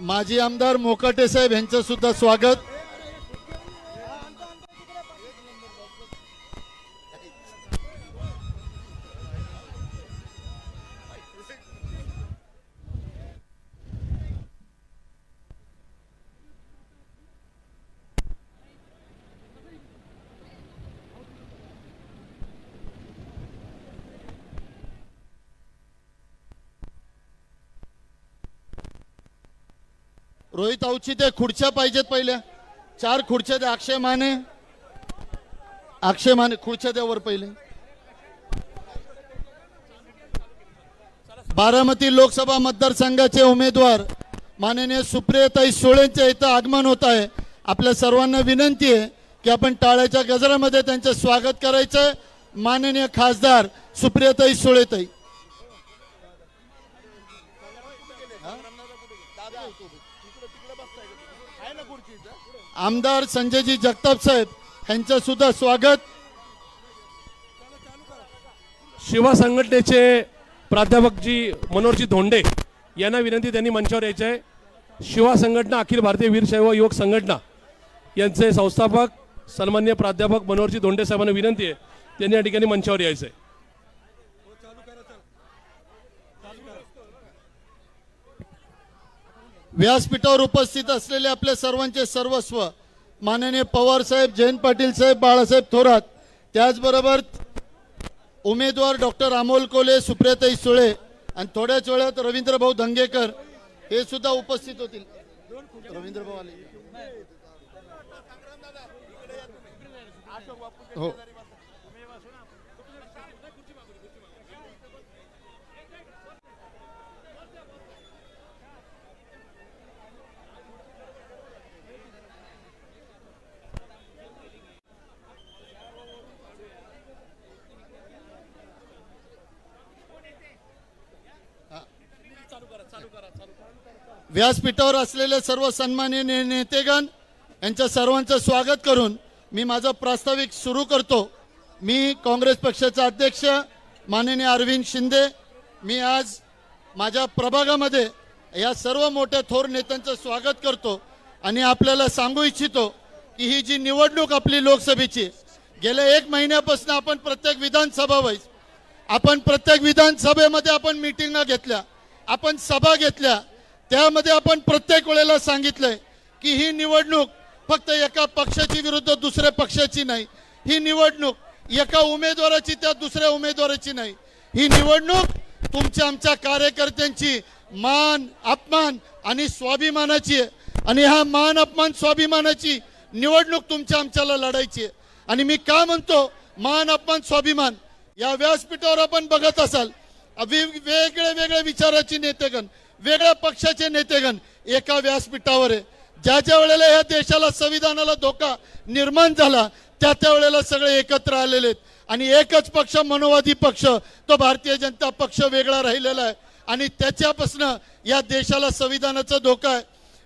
माजी आमदार मोकाटे साहेब यांचं सुद्धा स्वागत. रोहित अवचिते खुर्च्या पाहिजेत पहिल्या. चार खुर्च्या द्या अक्षय माने. अक्षय माने खुर्च्या द्या वर पहिले. बारामती लोकसभा मतदारसंघाचे उमेदवार माननीय सुप्रियताई सुळेंचे इथं आगमन होत आहे. आपल्या सर्वांना विनंती आहे की आपण टाळ्याच्या गजरामध्ये त्यांचं स्वागत करायचं माननीय खासदार सुप्रियताई सुळेताई. आमदार संजयजी जगताप साहेब यांचं सुद्धा स्वागत. शिवा संघटनेचे प्राध्यापक जी मनोहरजी धोंडे यांना विनंती त्यांनी मंचावर यायचे आहे शिवा संघटना अखिल भारतीय वीरशैव युवक संघटना यांचे संस्थापक सन्मान्य प्राध्यापक मनोहरजी धोंडे साहेबांना विनंती आहे. त्यांनी या ठिकाणी मंचावर यायचं आहे व्यासपीठावर उपस्थित असलेले आपले सर्वांचे सर्वस्व माननीय पवार साहेब जयंत पाटील साहेब बाळासाहेब थोरात त्याचबरोबर उमेदवार डॉक्टर अमोल कोले सुप्रियाताई सुळे आणि थोड्याच वेळात रवींद्रभाऊ धंगेकर हे सुद्धा उपस्थित होतील. रवींद्रभाऊ आले. हो. व्यासपीठावर असलेले सर्व सन्माननीय नेतेगण यांच्या सर्वांचं स्वागत करून मी माझं प्रास्ताविक सुरू करतो. मी काँग्रेस पक्षाचा अध्यक्ष माननीय अरविंद शिंदे मी आज माझ्या प्रभागामध्ये या सर्व मोठ्या थोर नेत्यांचं स्वागत करतो आणि आपल्याला सांगू इच्छितो की ही जी निवडणूक आपली लोकसभेची गेल्या एक महिन्यापासून आपण प्रत्येक विधानसभा वाईज आपण प्रत्येक विधानसभेमध्ये आपण मिटिंगा घेतल्या आपण सभा घेतल्या त्यामध्ये आपण प्रत्येक वेळेला सांगितलंय की ही निवडणूक फक्त एका पक्षाची विरुद्ध दुसऱ्या पक्षाची नाही. ही निवडणूक एका उमेदवाराची त्या दुसऱ्या उमेदवाराची नाही. ही निवडणूक तुमच्या आमच्या कार्यकर्त्यांची मान अपमान आणि स्वाभिमानाची आहे. आणि हा मान अपमान स्वाभिमानाची निवडणूक तुमच्या आमच्याला लढायची आहे. आणि मी का म्हणतो मान अपमान स्वाभिमान या व्यासपीठावर आपण बघत असाल वेगळे वेगळे विचाराची नेतेगण वेगळ्या पक्षाचे नेतेगण एका व्यासपीठावर आहे. ज्या ज्या वेळेला ह्या देशाला संविधानाला धोका निर्माण झाला त्या त्या वेळेला सगळे एकत्र आलेले आहेत. आणि एकच पक्ष मनोवादी पक्ष तो भारतीय जनता पक्ष वेगळा राहिलेला आहे. आणि त्याच्यापासनं या देशाला संविधानाचा धोका आहे.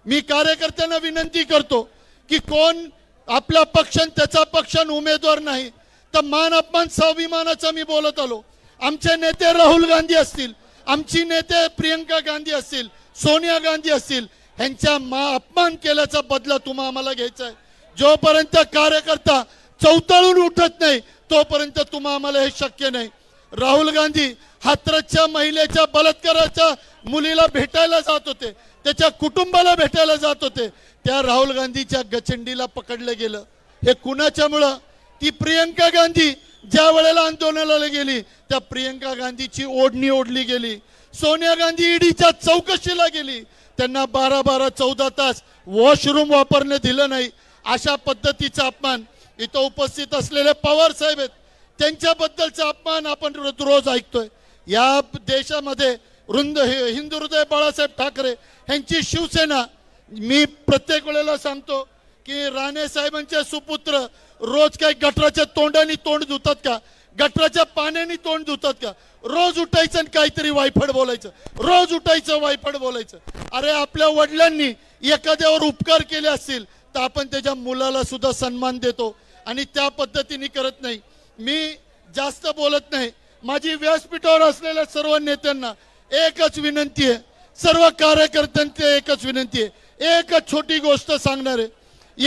मी कार्यकर्त्यांना विनंती करतो की कोण आपला पक्ष त्याचा पक्ष आणि उमेदवार नाही तर मान अपमान स्वाभिमानाचा मी बोलत आलो. आमचे नेते राहुल गांधी असतील आमची नेते प्रियंका गांधी असतील सोनिया गांधी असतील ह्यांच्या मा अपमान केल्याचा बदला तुम्हा आम्हाला घ्यायचा आहे. जोपर्यंत कार्यकर्ता चौताळून उठत नाही तोपर्यंत तुम्हा आम्हाला हे शक्य नाही. राहुल गांधी हातरसच्या महिलेच्या बलात्काराच्या मुलीला भेटायला जात होते त्याच्या कुटुंबाला भेटायला जात होते त्या राहुल गांधीच्या गचंडीला पकडलं गेलं. हे कुणाच्यामुळं? ती प्रियंका गांधी ज्या वेळेला आंदोलनाला गेली त्या प्रियंका गांधीची ओढणी ओढली गेली. सोनिया गांधी ईडीच्या चौकशीला गेली. त्यांना बारा बारा चौदा तास वॉशरूम वापरणे दिलं नाही. अशा पद्धतीचा अपमान इथं उपस्थित असलेले पवार साहेब आहेत. त्यांच्याबद्दलचा अपमान आपण रोज ऐकतोय. या देशामध्ये रुंद हिंदू हृदय बाळासाहेब ठाकरे यांची शिवसेना मी प्रत्येक वेळेला सांगतो की राणे साहेबांचे सुपुत्र रोज काय गटराच्या तोंडाने तोंड धुतात का? गटराच्या पाण्याने तोंड धुतात का? रोज उठायचं आणि काहीतरी वायफड बोलायचं. रोज उठायचं वायफड बोलायचं. अरे आपल्या वडिलांनी एखाद्यावर उपकार केले असतील तर आपण त्याच्या मुलाला सुद्धा सन्मान देतो. आणि त्या पद्धतीने करत नाही. मी जास्त बोलत नाही. माझी व्यासपीठावर असलेल्या सर्व नेत्यांना एकच विनंती आहे. सर्व कार्यकर्त्यांची एकच विनंती आहे. एकच छोटी गोष्ट सांगणार आहे.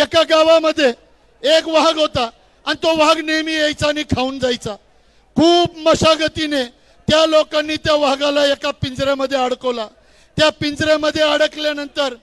एका गावामध्ये एक वाघ होता आणि तो वाघ नेहमी यायचा आणि खाऊन जायचा. खूप मशागतीने त्या लोकांनी त्या वाघाला एका पिंजऱ्यामध्ये अडकवला. त्या पिंजऱ्यामध्ये अडकल्यानंतर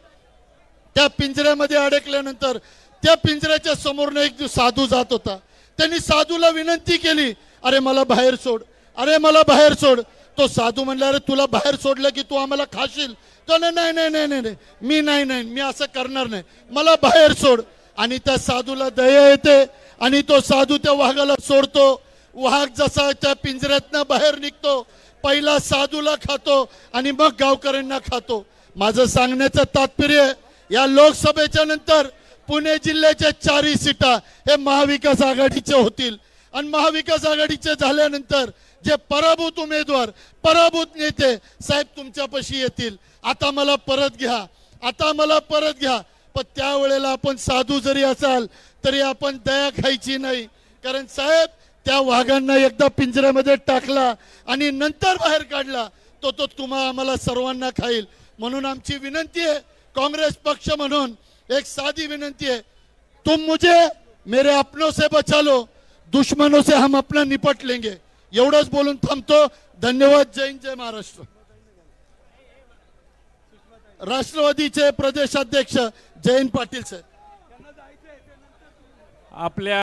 त्या पिंजऱ्यामध्ये अडकल्यानंतर त्या पिंजऱ्याच्या समोरनं एक साधू जात होता. त्यांनी साधूला विनंती केली अरे मला बाहेर सोड. अरे मला बाहेर सोड. तो साधू म्हणला अरे तुला बाहेर सोडलं की तू आम्हाला खाशील. तो नाही नाही नाही नाही नाही नाही. मी नाही नाही. मी असं करणार नाही. मला बाहेर सोड. आणि त्या साधूला दया येते आणि तो साधू त्या वाघाला सोडतो. वाघ जसा त्या पिंजऱ्यातनं बाहेर निघतो पहिला साधूला खातो आणि मग गावकऱ्यांना खातो. माझं सांगण्याचं तात्पर्य या लोकसभेच्या नंतर पुणे जिल्ह्याच्या चारही सीटा हे महाविकास आघाडीचे होतील. आणि महाविकास आघाडीचे झाल्यानंतर जे पराभूत उमेदवार पराभूत नेते साहेब तुमच्यापाशी येतील. आता मला परत घ्या. आता मला परत घ्या. पण त्यावेळेला आपण साधू जरी असाल तरी आपण दया खायची नाही. कारण साहेब त्या वाघांना एकदा पिंजऱ्यामध्ये टाकला आणि नंतर बाहेर काढला तो तो तुम्हा आम्हाला सर्वांना खाईल. म्हणून आमची विनंती आहे काँग्रेस पक्ष म्हणून एक साधी विनंती आहे. तुम मुझे मेरे अपनों से बचा लो दुश्मनों से हम अपना निपट लेंगे. एवढंच बोलून थांबतो. धन्यवाद. जय हिंद जय महाराष्ट्र. राष्ट्रवादीचे प्रदेशाध्यक्ष जयंत पाटील साहेब आपल्या